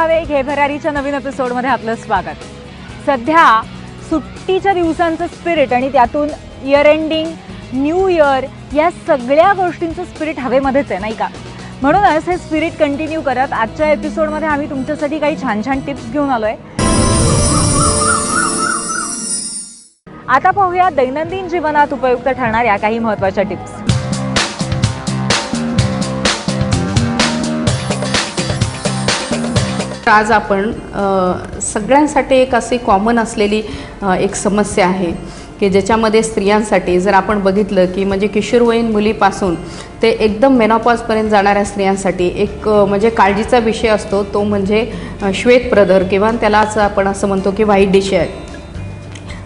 भावे हे भरारीच्या नवीन एपिसोडमध्ये आपलं स्वागत. सध्या सुट्टीच्या दिवसांचं स्पिरिट आणि त्यातून इयर एंडिंग न्यू इयर या सगळ्या गोष्टींचं स्पिरिट हवेमध्येच आहे नाही का? म्हणूनच हे स्पिरिट कंटिन्यू करत आजच्या एपिसोडमध्ये आम्ही तुमच्यासाठी काही छान छान टिप्स घेऊन आलोय. आता पाहूया दैनंदिन जीवनात उपयुक्त ठरणाऱ्या काही महत्त्वाच्या टिप्स आज आपण सगळ्यांसाठी एक अशी कॉमन असलेली एक समस्या आहे की ज्याच्यामध्ये स्त्रियांसाठी जर आपण बघितलं की म्हणजे किशोरवयीन मुलीपासून ते एकदम मेनॉपॉजपर्यंत जाणाऱ्या स्त्रियांसाठी एक म्हणजे काळजीचा विषय असतो तो म्हणजे श्वेतप्रदर किंवा त्यालाच आपण असं म्हणतो की व्हाईट डिश आहे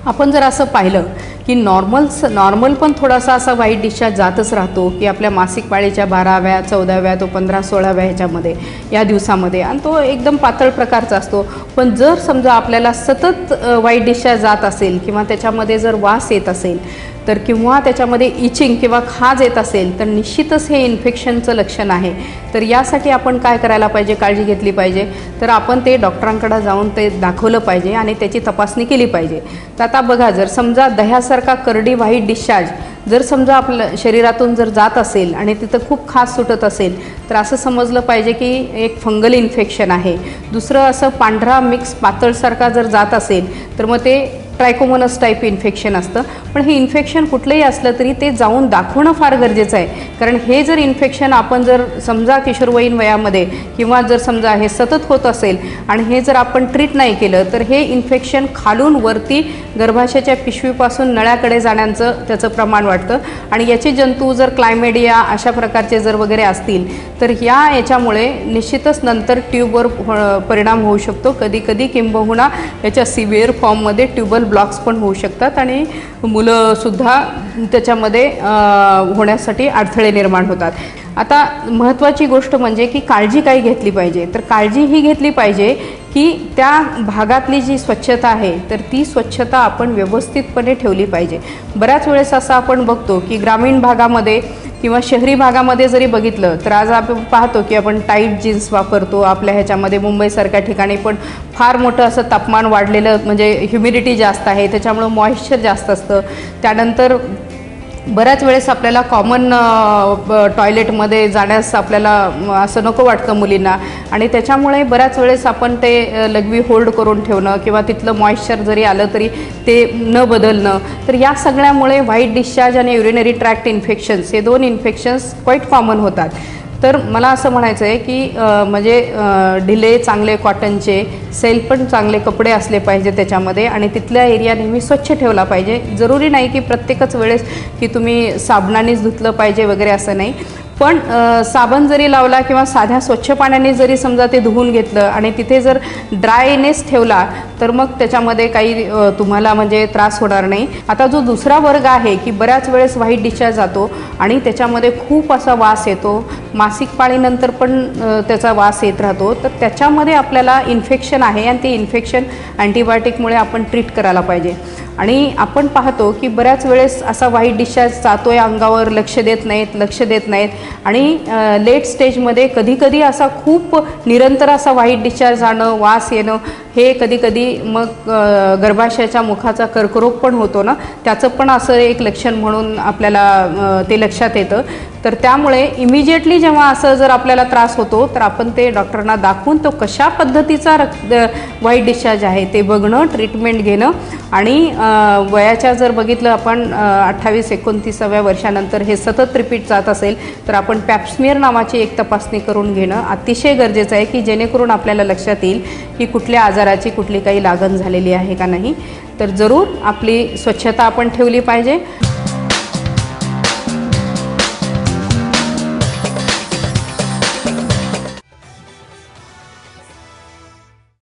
आपण जर असं पाहिलं की नॉर्मल नॉर्मल पण थोडासा असा वाईट डिस्चार्ज जातच राहतो. की आपल्या मासिक पाळीच्या बाराव्या चौदाव्या तो पंधरा सोळाव्या ह्याच्यामध्ये या दिवसामध्ये. आणि तो एकदम पातळ प्रकारचा असतो. पण जर समजा आपल्याला सतत वाईट डिस्चार्ज जात असेल किंवा त्याच्यामध्ये जर वास येत असेल तर किंवा त्याच्यामध्ये इचिंग किंवा खाज येत असेल तर निश्चितच हे इन्फेक्शनचं लक्षण आहे. तर यासाठी आपण काय करायला पाहिजे काळजी घेतली पाहिजे? तर आपण ते डॉक्टरांकडे जाऊन ते दाखवलं पाहिजे आणि त्याची तपासणी केली पाहिजे. तर आता बघा जर समजा दह्यासारखा करडी व्हाईट डिस्चार्ज जर समजा आपलं शरीरातून जर जात असेल आणि तिथं खूप खास सुटत असेल तर असं समजलं पाहिजे की एक फंगल इन्फेक्शन आहे. दुसरं असं पांढरा मिक्स पातळसारखा जर जात असेल तर मग ते ट्रायकोमोनस टाईप इन्फेक्शन असतं. पण हे इन्फेक्शन कुठलंही असलं तरी ते जाऊन दाखवणं फार गरजेचं आहे. कारण हे जर इन्फेक्शन आपण जर समजा किशोरवयीन वयामध्ये किंवा जर समजा हे सतत होत असेल आणि हे जर आपण ट्रीट नाही केलं तर हे इन्फेक्शन खालून वरती गर्भाशयाच्या पिशवीपासून नळ्याकडे जाण्याचं त्याचं प्रमाण वाटतं आणि याचे जंतू जर क्लायमेडिया अशा प्रकारचे जर वगैरे असतील तर या याच्यामुळे निश्चितच नंतर ट्यूबवर परिणाम होऊ शकतो. कधी कधी किंबहुना याच्या सिव्हिअर फॉर्ममध्ये ट्यूबल ब्लॉक्स पण होऊ शकतात आणि मुलंसुद्धा त्याच्यामध्ये होण्यासाठी अडथळे निर्माण होतात. आता महत्त्वाची गोष्ट म्हणजे की काळजी काय घेतली पाहिजे. तर काळजी ही घेतली पाहिजे की त्या भागातली जी स्वच्छता आहे तर ती स्वच्छता आपण व्यवस्थितपणे ठेवली पाहिजे. बऱ्याच वेळेस असं आपण बघतो की ग्रामीण भागामध्ये किंवा शहरी भागामध्ये जरी बघितलं तर आज आपण पाहतो की आपण टाईट जीन्स वापरतो आपल्या ह्याच्यामध्ये मुंबईसारख्या ठिकाणी पण फार मोठं असं तापमान वाढलेलं म्हणजे ह्युमिडिटी जास्त आहे त्याच्यामुळं मॉइश्चर जास्त असतं. त्यानंतर बऱ्याच वेळेस आपल्याला कॉमन टॉयलेटमध्ये जाण्यास आपल्याला असं नको वाटतं मुलींना. आणि त्याच्यामुळे बऱ्याच वेळेस आपण ते लघवी होल्ड करून ठेवणं किंवा तिथलं मॉइश्चर जरी आलं तरी ते न बदलणं. तर या सगळ्यामुळे व्हाईट डिस्चार्ज आणि युरिनरी ट्रॅक्ट इन्फेक्शन्स हे दोन इन्फेक्शन्स क्वाईट कॉमन होतात. तर मला असं म्हणायचं आहे की म्हणजे ढिले चांगले कॉटनचे सेल पण चांगले कपडे असले पाहिजे त्याच्यामध्ये आणि तिथल्या एरिया नेहमी स्वच्छ ठेवला पाहिजे. जरुरी नाही की प्रत्येकच वेळेस की तुम्ही साबणानेच धुतलं पाहिजे वगैरे असं नाही. पण साबण जरी लावला किंवा साध्या स्वच्छ पाण्याने जरी समजा ते धुवून घेतलं आणि तिथे जर ड्रायनेस ठेवला तर मग त्याच्यामध्ये काही तुम्हाला म्हणजे त्रास होणार नाही. आता जो दुसरा वर्ग आहे की बऱ्याच वेळेस व्हाईट डिस्चार्ज जातो आणि त्याच्यामध्ये खूप असा वास येतो. मासिक पाळीनंतर पण त्याचा वास येत राहतो. तर त्याच्यामध्ये आपल्याला इन्फेक्शन आहे आणि ते इन्फेक्शन अँटीबायोटिकमुळे आपण ट्रीट करायला पाहिजे. आणि आपण पाहतो की बऱ्याच वेळेस असा वाईट डिस्चार्ज आहे अंगावर लक्ष देत नाहीत लक्ष देत नाहीत. आणि लेट स्टेजमध्ये कधीकधी असा खूप निरंतर असा वाईट डिस्चार्ज जाणं वास येणं हे कधीकधी मग गर्भाशयाच्या मुखाचा कर्करोग पण होतो ना त्याचं पण असं एक लक्षण म्हणून आपल्याला ते लक्षात येतं. तर त्यामुळे इमिजिएटली जेव्हा असं जर आपल्याला त्रास होतो तर आपण ते डॉक्टरांना दाखवून तो कशा पद्धतीचा रक्त वाईट डिस्चार्ज आहे ते बघणं ट्रीटमेंट घेणं आणि वयाच्या जर बघितलं आपण अठ्ठावीस एकोणतीसाव्या वर्षानंतर हे सतत रिपीट जात असेल तर आपण पॅप्समिअर नावाची एक तपासणी करून घेणं अतिशय गरजेचं आहे की जेणेकरून आपल्याला लक्षात येईल की कुठल्या आजार आजाराची कुठली काही लागण झालेली आहे का नाही तर जरूर आपली स्वच्छता आपण ठेवली पाहिजे.